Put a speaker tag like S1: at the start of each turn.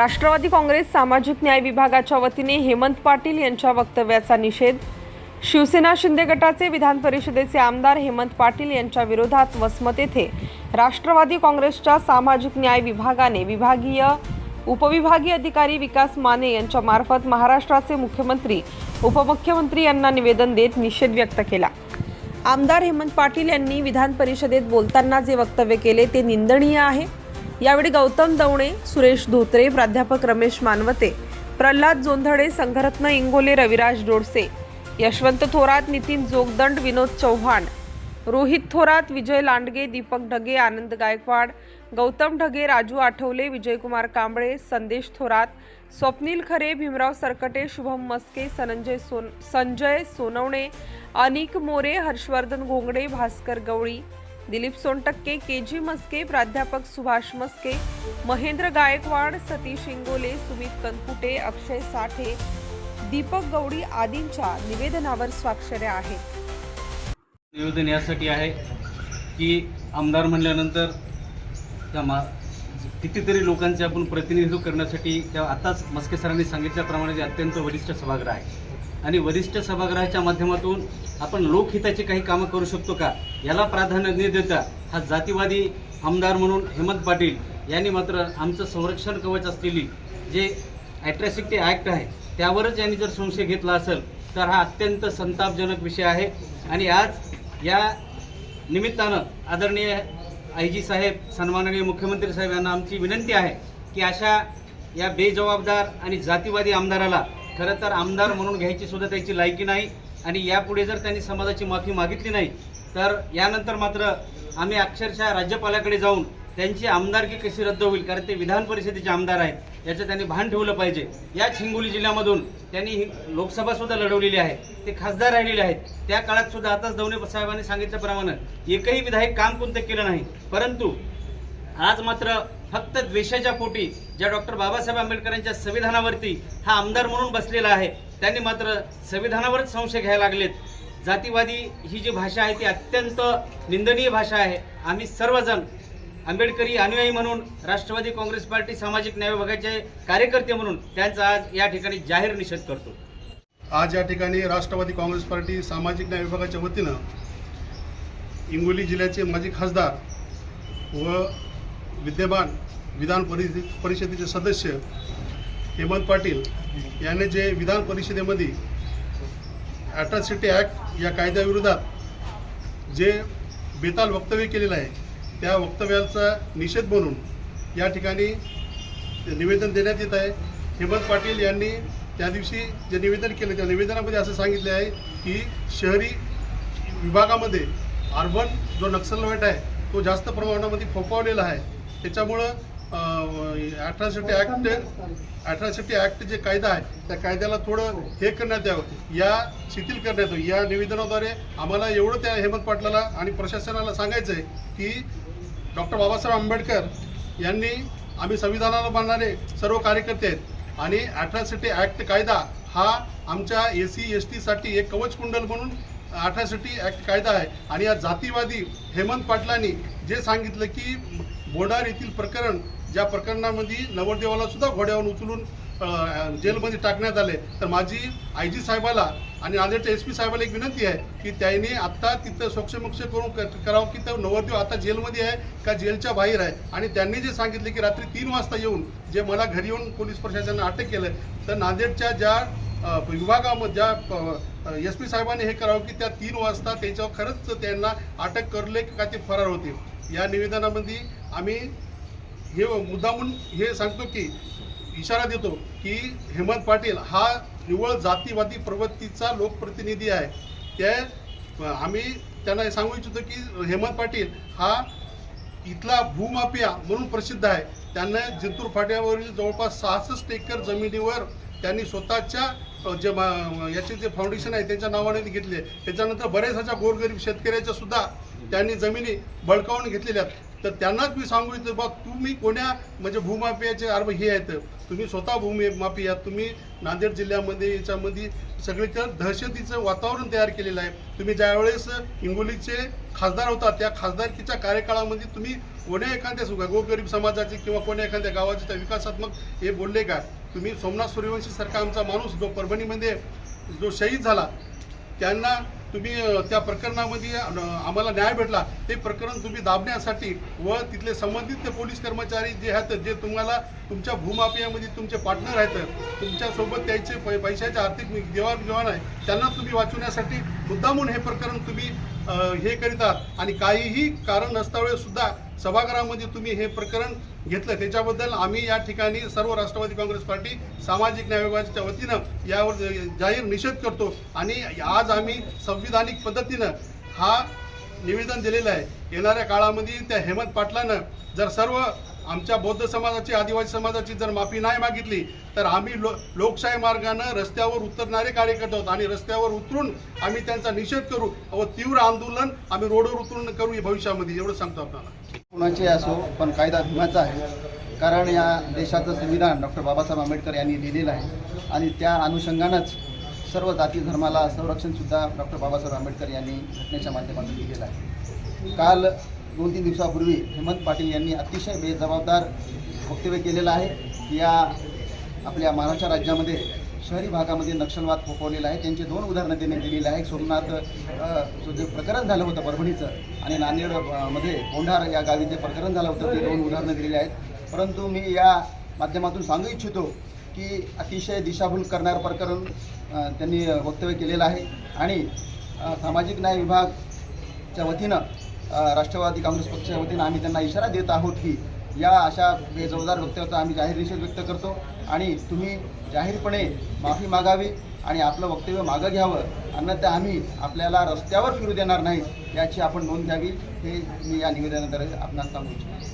S1: राष्ट्रवादी काँग्रेस सामाजिक न्याय विभागाच्या वतीने हेमंत पाटील यांच्या वक्तव्याचा निषेध. शिवसेना शिंदे गटाचे विधान परिषदेचे आमदार हेमंत पाटील यांच्या विरोधात वसमत येथे राष्ट्रवादी काँग्रेसच्या सामाजिक न्याय विभागाने विभागीय उपविभागीय अधिकारी विकास माने यांच्या मार्फत महाराष्ट्राचे मुख्यमंत्री उपमुख्यमंत्री यांना निवेदन देत निषेध व्यक्त केला. आमदार हेमंत पाटील यांनी विधान परिषदेत बोलताना जे वक्तव्य केले ते निंदनीय आहे. यावेळी गौतम दवणे सुरेश धोत्रे प्राध्यापक रमेश मानवते प्रल्हाद जोंधळे संघरत्न इंगोले रविराज डोडसे यशवंत थोरात नितीन जोगदंड विनोद चव्हाण रोहित थोरात विजय लांडगे दीपक ढगे आनंद गायकवाड गौतम ढगे राजू आठवले विजयकुमार कांबळे संदेश थोरात स्वप्नील खरे भीमराव सरकटे शुभम मस्के संजय सोन संजय सोनवणे अनिक मोरे हर्षवर्धन घोंगडे भास्कर गवळी दिलीप सोनटक्के के जी मस्के प्राध्यापक सुभाष मस्के महेंद्र गायकवाड सतीश इंगोले सुमित कनकुटे अक्षय साठे दीपक गवडी आदींच्या निवेदनावर स्वाक्षऱ्या आहेत.
S2: निवेदन यासाठी आहे की आमदार म्हणल्यानंतर त्या मा कितीतरी लोकांचे आपण प्रतिनिधित्व करण्यासाठी त्या आताच मस्के सरांनी सांगितल्याप्रमाणे जे अत्यंत वरिष्ठ सभागृह आहे. आणि वरिष्ठ सभागृहाच्या माध्यमातून आपण लोकहिताची काही कामं करू शकतो का? याला प्राधान्य न देता हा जातीवादी आमदार म्हणून हेमंत पाटील यांनी मात्र आमचं संरक्षण कवच असलेली जे ॲट्रॅसिटी ॲक्ट आहे त्यावरच यांनी जर संशय घेतला असेल तर हा अत्यंत संतापजनक विषय आहे. आणि आज या निमित्तानं आदरणीय आय जी साहेब सन्माननीय मुख्यमंत्री साहेब यांना आमची विनंती आहे की अशा या बेजबाबदार आणि जातीवादी आमदाराला खरं तर आमदार म्हणून घ्यायची सुद्धा त्याची लायकी नाही आणि यापुढे जर त्यांनी समाजाची माफी मागितली नाही तर यानंतर मात्र आम्ही अक्षरशः राज्यपालाकडे जाऊन त्यांची आमदारकी कशी रद्द होईल कारण ते विधान परिषदेचे आमदार आहेत याचं त्यांनी भान ठेवलं पाहिजे. याच हिंगोली जिल्ह्यामधून त्यांनी लोकसभा सुद्धा लढवलेली आहे ते खासदार राहिलेले आहेत. त्या काळात सुद्धा आताच दवणे साहेबांनी सांगितल्याप्रमाणे एकही विधायक काम कोणतं केलं नाही. परंतु आज मात्र फक्त द्वेषाच्या पोटी ज्या डॉक्टर बाबासाहेब आंबेडकरांच्या संविधानावरती हा आमदार म्हणून बसलेला आहे त्यांनी मात्र संविधानावरच संशय घ्यायला लागलेत. जातीवादी ही जी भाषा आहे ती अत्यंत निंदनीय भाषा आहे. आम्ही सर्वजण आंबेडकरी अनुयायी म्हणून राष्ट्रवादी काँग्रेस पार्टी सामाजिक न्याय विभागाचे कार्यकर्ते म्हणून त्यांचा आज या ठिकाणी जाहीर निषेध करतो.
S3: आज या ठिकाणी राष्ट्रवादी काँग्रेस पार्टी सामाजिक न्याय विभागाच्या वतीनं हिंगोली जिल्ह्याचे माजी खासदार व विद्यमान विधान परिषद परिषदेचे सदस्य हेमंत पाटील यांनी जे विधान परिषदेमध्ये ॲट्रॉसिटी ॲक्ट या कायद्याविरोधात जे बेताल वक्तव्य केलेलं आहे त्या वक्तव्याचा निषेध म्हणून या ठिकाणी निवेदन देण्यात येत आहे. हेमंत पाटील यांनी त्या दिवशी जे निवेदन केलं त्या निवेदनामध्ये असं सांगितले आहे की शहरी विभागामध्ये अर्बन जो नक्सलवाईट आहे तो जास्त प्रमाणामध्ये फोफावलेला आहे. त्याच्यामुळं अठरासिटी ॲक्ट अठरासिटी ॲक्ट जे कायदा आहे त्या कायद्याला थोडं हे करण्यात यावं. या शिथिल करण्यात यावं. या निवेदनाद्वारे आम्हाला एवढं त्या हेमंत पाटलाला आणि प्रशासनाला सांगायचं आहे की डॉक्टर बाबासाहेब आंबेडकर यांनी आम्ही संविधानाला मानणारे सर्व कार्यकर्ते आहेत. आणि अठरासिटी ॲक्ट कायदा हा आमच्या ए सी एस टीसाठी एक कवच कुंडल म्हणून अठरासिटी ॲक्ट कायदा आहे. आणि या जातीवादी हेमंत पाटलांनी जे सांगितलं की बोडार येथील प्रकरण ज्या प्रकरणामध्ये नवरदेवाला सुद्धा घोड्यावर उचलून जेलमध्ये टाकण्यात आले. तर माझी आय जी साहेबाला आणि नांदेडच्या एस पी साहेबाला एक विनंती आहे की त्यांनी आत्ता तिथं सोक्षमोक्ष करून करावं की तो नवरदेव आता जेलमध्ये आहे का जेलच्या बाहेर आहे? आणि त्यांनी जे सांगितले की रात्री तीन वाजता येऊन जे मला घरी येऊन पोलीस प्रशासनानं अटक केलं तर नांदेडच्या ज्या विभागामध्ये ज्या एस पी साहेबांनी हे करावं की त्या तीन वाजता त्याच्यावर खरंच त्यांना अटक करले का ते फरार होते या निवेदनामध्ये आम्ही हे मुद्दामून हे सांगतो की इशारा देतो की हेमंत पाटील हा निव्वळ जातीवादी प्रवृत्तीचा लोकप्रतिनिधी आहे. ते आम्ही त्यांना हे सांगू इच्छितो की हेमंत पाटील हा इथला भूमाफिया म्हणून प्रसिद्ध आहे. त्यांना जिंतूर फाट्यावरील जवळपास सहासष्ट एकर जमिनीवर त्यांनी स्वतःच्या जे मा- याचे जे फाउंडेशन आहे त्यांच्या नावाने घेतले. त्याच्यानंतर बरेच अशा गोरगरीब शेतकऱ्याच्या सुद्धा त्यांनी जमिनी बळकावून घेतलेल्या आहेत. तर त्यांनाच मी सांगू इच्छितो बा तुम्ही कोण्या म्हणजे भूमाफियाचे अर्ब हे आहेत. तुम्ही स्वतः भूमी माफी तुम्ही नांदेड जिल्ह्यामध्ये याच्यामध्ये सगळीकडे दहशतीचं वातावरण तयार केलेलं आहे. तुम्ही ज्यावेळेस हिंगोलीचे खासदार होता त्या खासदारकीच्या कार्यकाळामध्ये तुम्ही कोण्या एखाद्या सुद्धा गोरगरीब समाजाचे किंवा कोण्या एखाद्या गावाचे त्या विकासात्मक हे बोलले का? तुम्ही सोमनाथ सूर्यवंशी सारखा आमचा माणूस जो परभणीमध्ये जो शहीद झाला त्यांना तुम्ही त्या प्रकरणामध्ये आम्हाला न्याय भेटला. ते प्रकरण तुम्ही दाबण्यासाठी व तिथले संबंधित ते पोलीस कर्मचारी जे आहेत जे तुम्हाला तुमच्या भूमाफियामध्ये तुमचे पार्टनर आहेत तुमच्यासोबत त्याचे पै पैशाचे आर्थिक देवाणघेवाण आहे त्यांना तुम्ही वाचवण्यासाठी मुद्दामून हे प्रकरण तुम्ही हे करीत. आहात आणि काहीही कारण नसतावे सभागृहामध्ये तुम्ही हे प्रकरण घेतलं. त्याच्याबद्दल आम्ही या ठिकाणी सर्व राष्ट्रवादी काँग्रेस पार्टी सामाजिक न्याय विभागाच्या वतीनं यावर जाहीर निषेध करतो. आणि आज आम्ही संविधानिक पद्धतीनं हा निवेदन दिलेलं आहे. येणाऱ्या काळामध्ये त्या हेमंत पाटलानं जर सर्व आमच्या बौद्ध समाजाची आदिवासी समाजाची जर माफी नाही मागितली तर आम्ही लो लोकशाही मार्गानं रस्त्यावर उतरणारे कार्यकर्ते आहोत आणि रस्त्यावर उतरून आम्ही त्यांचा निषेध करू. व तीव्र आंदोलन आम्ही रोडवर उतरून करू भविष्यामध्ये एवढं सांगतो आपल्याला.
S4: कुणाचे असो पण कायदा धर्माचा आहे. कारण या देशाचं संविधान डॉक्टर बाबासाहेब आंबेडकर यांनी लिहिलेलं आहे. आणि त्या अनुषंगानंच सर्व जाती धर्माला संरक्षणसुद्धा डॉक्टर बाबासाहेब आंबेडकर यांनी घटनेच्या माध्यमातून दिलेलं आहे. काल दोन तीन दिवसापूर्वी हेमंत पाटील यांनी अतिशय बेजबाबदार वक्तव्य केलेलं आहे. की या आपल्या महाराष्ट्र राज्यामध्ये शहरी भागामध्ये नक्षलवाद फोफवलेला आहे. त्यांची दोन उदाहरणं त्यांनी दिलेली आहे सोमनाथ जे प्रकरण झालं होतं परभणीचं आणि नांदेडमध्ये कोंढार या गावी जे प्रकरण झालं होतं ते दोन उदाहरणं दिलेली आहेत. परंतु मी या माध्यमातून सांगू इच्छितो की अतिशय दिशाभूल करणारं प्रकरण त्यांनी वक्तव्य केलेलं आहे. आणि सामाजिक न्याय विभागच्या वतीनं राष्ट्रवादी काँग्रेस पक्षाच्या वतीनं आम्ही त्यांना इशारा देत आहोत की या अशा बेजबाबदार वक्तव्याचा आम्ही जाहीर निषेध व्यक्त करतो आणि तुम्ही जाहीरपणे माफी मागावी आणि आपलं वक्तव्य मागं घ्यावं. अन्यथा आम्ही आपल्याला रस्त्यावर फिरू देणार नाही याची आपण नोंद घ्यावी. हे मी या निवेदनाद्वारे आपणास सांगू इच्छितो.